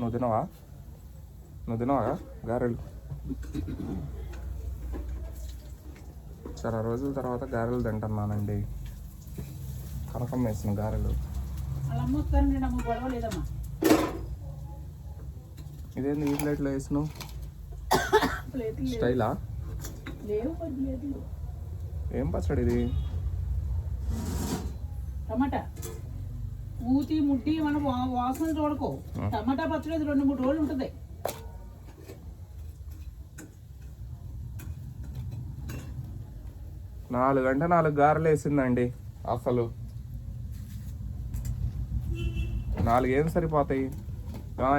నువ్వు తినవా? నువ్వు తినవా? గారెలు చాలా రోజుల తర్వాత గారెలు తింటున్నానండి. కనకం వేసిన గారెలు ఇదేంది ఈ ప్లేట్లో వేసినావు? స్టైలా? ఏం పచ్చడి ఇది? టమాటా. మూతి ముట్టి మన వాసన చూడకు. టమాటా పచ్చడి అది రెండు మూడు రోజులు ఉంటుంది. నాలుగు అంటే నాలుగు గారెలు వేసిందండి అసలు. నాలుగు ఏం సరిపోతాయి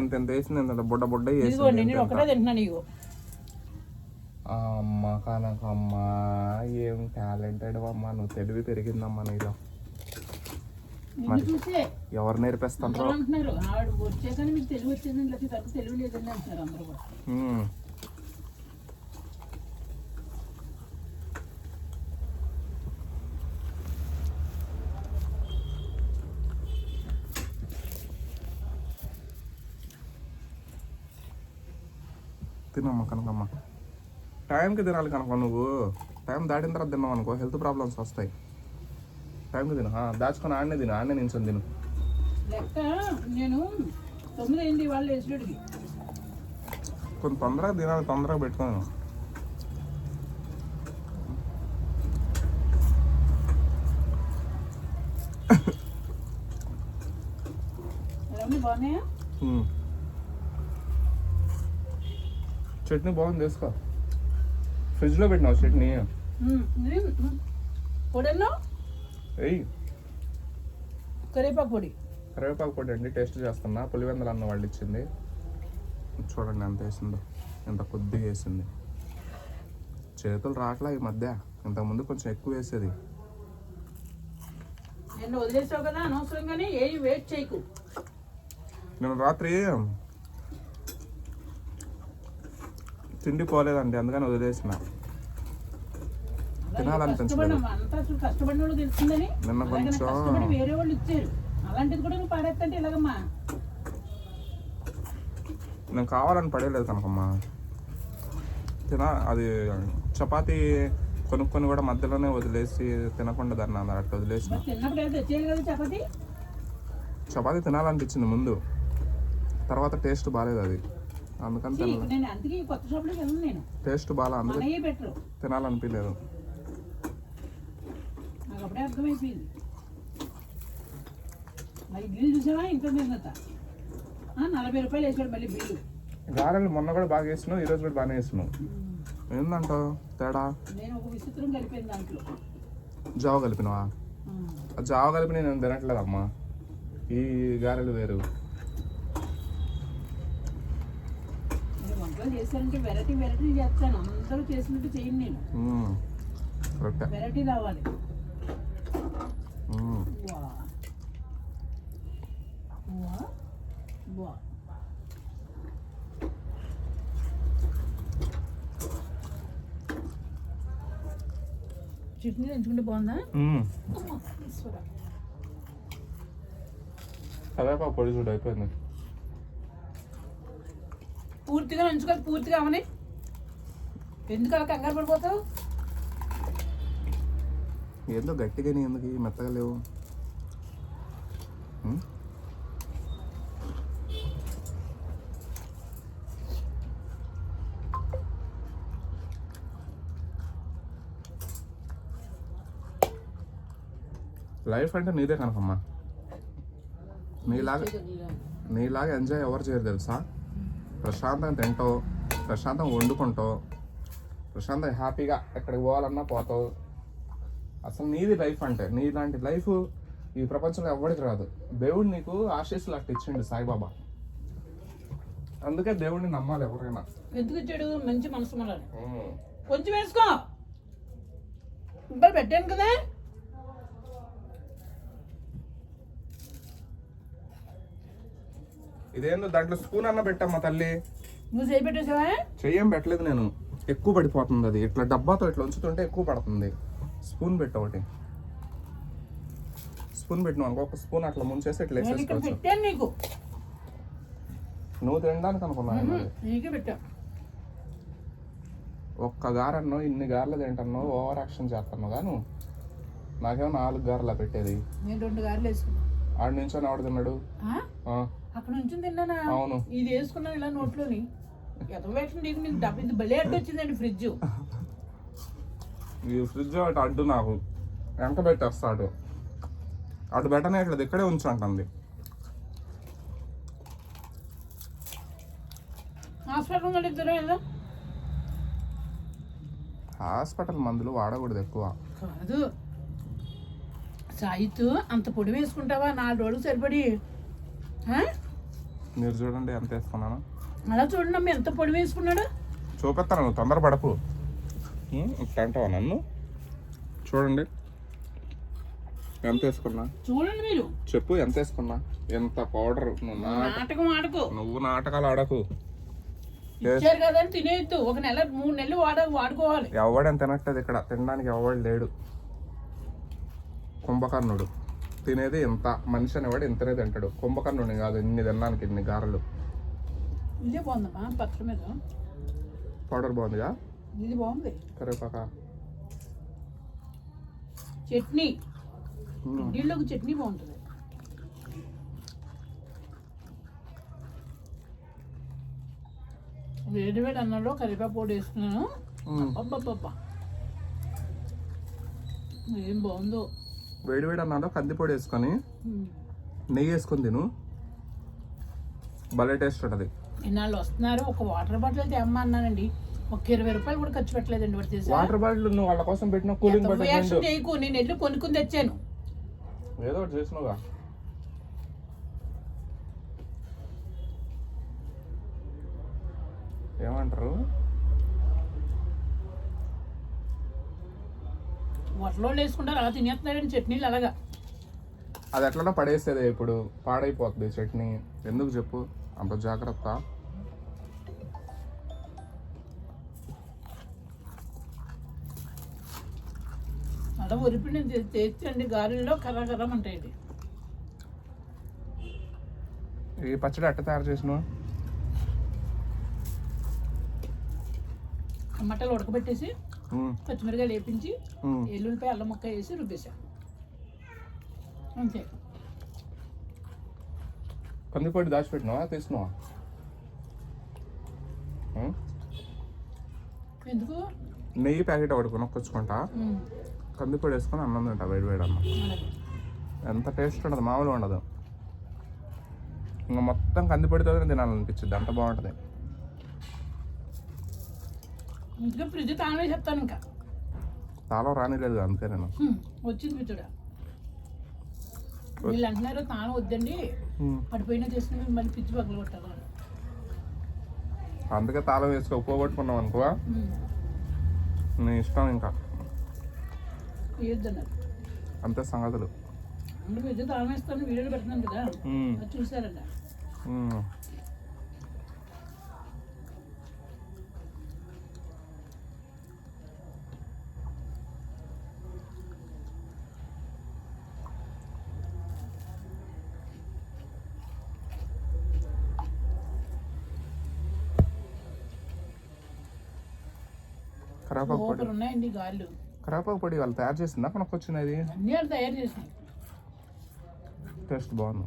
ఇంత ఇంత వేసింది ఇంత బుడ్డ బుడ్డ వేసింది ఒకటే ఇగో అమ్మ కనకమ్మ ఏం టాలెంటెడ్ అమ్మా నువ్వు తెలివి పెరిగిందమ్మా నీలో. చూసే ఎవరు నేర్పిస్తారో అందరూ అంటున్నారు ఆవిడ వచ్చాకని మీకు తెలివి వచ్చిందని లేకపోతే తనకు తెలివి లేదని అంటున్నారు అందరూ కూడా. ఉమ్. తినమ్మ కనకమ్మ. టైంకి తినాలి కనుక నువ్వు. టైం దాటిన తర్వాత తిన్నావు అనుకో హెల్త్ ప్రాబ్లమ్స్ వస్తాయి. టైంకి తిను. దాచుకొని ఆడనే తిను. ఆడనే నించొని తిను. లెక్క నేను తొమ్మిది అయింది వాళ్ళు వేసుడికి కొంచెం తొందరగా తినాలి తొందరగా పెట్టుకోను. చట్నీ బాగుంది తీసుకో ఫ్రిడ్జ్లో పెట్టినావు చట్నీ. ఉమ్, ఎయ్ కరివేపాకు పొడి. కరివేపాకు పొడి అండి టేస్ట్ చేస్తున్నా. పులివెందలు అన్న వాళ్ళు ఇచ్చింది. చూడండి ఎంత వేసిందో. ఎంత కొద్దిగా వేసింది. చేతులు రావట్లా ఈ మధ్య. ఇంతకుముందు కొంచెం ఎక్కువ వేసేది. నిన్ను వదిలేసావు కదా అనవసరంగానే ఏం వెయిట్ చేయకు. నేను రాత్రి తిండి పోలేదండి అందుకని వదిలేసిన. తినాలనిపించలేదు. నిన్న కొంచెం- కష్టపడి వేరే వాళ్ళు ఇచ్చారు. అలాంటిది కూడా నువ్వు పాడేస్తంటే ఇలాగమ్మా నేను కావాలని పడేయలేదు కనకమ్మా. తిన అది చపాతీ కొనుక్కొని కూడా మధ్యలోనే వదిలేసి తినకుండా దాన్ని అలా అట్లా కదా చపాతి? చపాతీ తినాలనిపించింది ముందు. తర్వాత టేస్ట్ బాగాలేదు అది. అందుకని టేస్ట్ బాగా అందుకే తినాలనిపించలేదు. అప్పుడే అర్థమైపోయింది. మరి బిల్లు చూసావా? ఇంట్లో తిన్నత నలభై రూపాయలు వేసాడు మళ్ళీ బిల్లు. గారెలు మొన్న కూడా బాగా వేసినావు ఈరోజు కూడా బాగానే వేసినావు ఏందంటావు? తేడా? నేను ఒక విచిత్రం కలిపాను దాంట్లో. జావ కలిపినవా? జావ కలిపి నేను తినట్లేదమ్మా. ఈ గారెలు వేరు. వంటలు చేశానంటే వెరైటీ వెరైటీ చేస్తాను. అందరూ చేసినట్టు చేయను నేను. మ్మ్. వా వా చట్నీ ఎంచుకుంటే బాగుందా మ్మ్. అమ్మ, ఈశ్వరా. కరివేపాకు పొడి చూడు అయిపోయింది పూర్తిగా నంచుకోక పూర్తిగా అవని ఎందుకు అలా కంగారు పడిపోతావు ఏందో గట్టిగా నీ ఎందుకు మెత్తగా లేవు? లైఫ్ అంటే నీదే కనకమ్మా. నీలాగా నీలాగా ఎంజాయ్ ఎవరు చేయరు తెలుసా? ప్రశాంతంగా తింటావు ప్రశాంతంగా వండుకుంటావు ప్రశాంతంగా హ్యాపీగా ఎక్కడికి పోవాలన్నా పోతావు. అసలు నీది లైఫ్ అంటే నీలాంటి లైఫ్ ఈ ప్రపంచంలో ఎవరికి రాదు. దేవుడు నీకు ఆశీస్సులు అట్లా ఇచ్చిండు సాయిబాబా. అందుకే దేవుడిని నమ్మాలి ఎవరైనా. ఎందుకు ఇచ్చాడు? మంచి మనసు మనని. కొంచెం వేసుకో. ఇంకా పెట్టాను కదా. ఇదేందో దాంట్లో స్పూన్ అన్న పెట్టమ్మా తల్లి. నువ్వు చేయి పెట్టేసావా? చెయ్యం పెట్టలేదు నేను. ఎక్కువ పడిపోతుంది అది. ఇట్లా డబ్బాతో ఇట్లా ఉంచుతుంటే ఎక్కువ పడుతుంది. స్పూన్ పెట్టు ఒకటి. స్పూన్ పెట్టినావు అనుకో ఒక స్పూన్ అట్లా ముంచేసి ఇట్లా ఇక్కడ వేసేసుకోవచ్చు. పెట్టాను నీకు. నువ్వు తినడానికి అనుకున్నాను మరి. నీకే పెట్టా. ఒక్క గారన్నో ఇన్ని గారెలు తింటాను ఓవర్ యాక్షన్ చేస్తాను గాను నాకేమో నాలుగు గారెలా పెట్టేది. నేను రెండు గారెలు వేసుకున్నా. ఆడి నుంచి ఎవడు తిన్నాడు? అక్కడ నుంచి తిన్నానా? అవును. ఇది వేసుకున్నాను ఇలా నోట్లోని? వేసిన నీకు నీకు డబ్బు ఇది భలే అడ్డు వచ్చిందండి ఫ్రిడ్జ్. ఈ ఫ్రిడ్జ్ ఒకటి అడ్డు నాకు. వెంట పెట్టేస్తాడు. అటు పెట్టనే ఇట్లా ఇక్కడే ఉంచంటుంది. హాస్పిటల్ మందులు వాడకూడదు ఎక్కువ. కాదు. సాయితు అంత పొడి వేసుకుంటావా? నాలుగు రోజులు సరిపడి? మీరు చూడండి ఎంత వేసుకున్నాను. అలా చూడండి ఎంత పొడి వేసుకున్నాడు? చూపిస్తాను నువ్వు తొందరపడకు. అంటావా నన్ను? చూడండి. ఎంత వేసుకున్నా చూడండి మీరు. చెప్పు ఎంత వేసుకున్నా ఎంత పౌడర్? నువ్వు నా నాటకం ఆడకు. నువ్వు నాటకాలు ఆడకు. ఇచ్చారు తినేయద్దు. ఒక నెల మూడు నెలలు వాడ వాడుకోవాలి. ఎవడని తినట్లేదు ఇక్కడ. తినడానికి ఎవడు లేడు. కుంభకర్ణుడు. తినేది ఇంత. మనిషి అనేవాడు ఇంతనే తింటాడు. కుంభకర్ణుడిని కాదు ఇన్ని తినడానికి ఇన్ని గారెలు. ఇదే బాగుందమ్మా పత్ర మీద పౌడర్ బాగుందిగా? ఇది బాగుంది. కరివేపాక. చట్నీ. ఇడ్లీలోకి చట్నీ బాగుంటుంది. వేడి వేడి అన్నంలో కరివేపాకు పొడి వేసుకున్నాను. అబ్బబ్బబ్బా ఏం బాగుందో. వేడి వేడి అన్నాలో కందిపొడి వేసుకొని. నెయ్యి వేసుకొని తిను. భలే టేస్ట్ ఉంటుంది. ఇన్నాళ్ళు వస్తున్నారు ఒక వాటర్ బాటిల్ తెమ్మ అన్నానండి ఒక ఇరవై రూపాయలు కూడా ఖర్చు పెట్టలేదండి వాడు వాటర్ బాటిల్ నువ్వు వాళ్ళ కోసం పెట్టిన కూలింగ్ బాటిల్ రియాక్షన్ చేయకు నేను వెళ్ళి కొనుక్కుని తెచ్చాను. ఏదో ఒకటి చేసినావుగా. ఏమంటారు? వాటిలో వేసుకుంటారు అలా తినేస్తున్నాడండి చట్నీలు అలాగా. అది ఎట్లనో పడేసేదే ఇప్పుడు. పాడైపోతుంది చట్నీ. ఎందుకు చెప్పు? అంత జాగ్రత్త. అలా ఉరిపిండి తెచ్చండి గారెల్లో కర్ర కర్రం ఉంటాయండి ఈ పచ్చడి ఎట్ట తయారు చేసినావు? టమాటాలు ఉడకబెట్టేసి పచ్చిమిరకాయలు వేపించి. ఎల్లుల్లిపాయ అల్లం ముక్క వేసి రుబ్బేసా. అంతే. కందిపొడి దాచిపెట్టినావా? తీసినావా? ఎందుకు? నెయ్యి ప్యాకెట్ ఒకటి కొనుక్కొచ్చుకుంటా. కందిపొడి వేసుకొని అన్నం తింటా వేడి వేడి అన్నం. ఎంత టేస్ట్ ఉండదు మామూలు ఉండదు. ఇంకా మొత్తం కందిపొడితోనే తినాలనిపించింది అంత బాగుంటుంది. ఇంకా ఫ్రిడ్జ్ తానే చెప్తాను ఇంకా. తాళం రానిలేదు అందుకే నేను. వచ్చింది పిచ్చుడా వీళ్ళు అంటున్నారు తాను వద్దండి పడిపోయినా తీసుకుని మళ్ళీ పిచ్చి పగలు కొట్టాలి అందుకే తాళం వేసుకో పోగొట్టుకున్నాం అనుకో. నీ ఇష్టం ఇంకా. అంతే సంగతులు. వీడియోలు పెడుతున్నాను కదా. ఉమ్, అది చూసారంట. కరేపాకు ఉన్నాయండి గాళ్ళు. కరేపాకు పొడి వాళ్ళు తయారు చేసిందా? మనకు తయారు చేసినాయి. టేస్ట్ బాగుంది.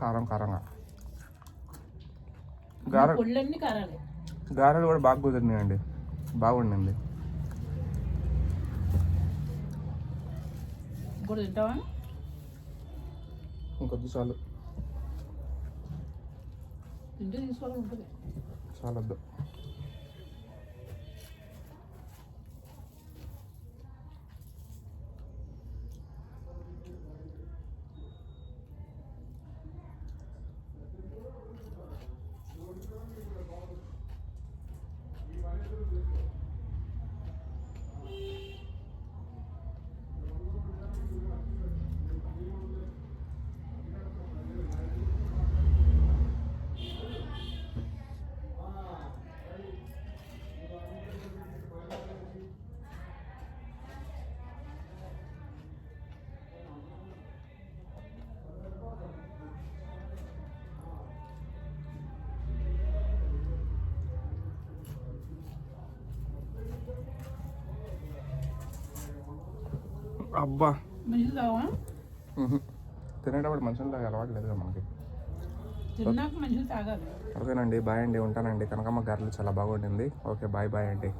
కారం కారంగా. గారెలు కూడా బాగా కుదిరినాయండి. బాగుండింది ఇంకొద్ది చాలు. చాలొద్దు. అబ్బా. తినేటప్పుడు తాగే అలవాటు లేదు కదా మనకి ఓకేనండి బాయ్ అండి ఉంటానండి. కనకమ్మ గారెలు చాలా బాగుండింది ఓకే బాయ్ బాయ్ అండి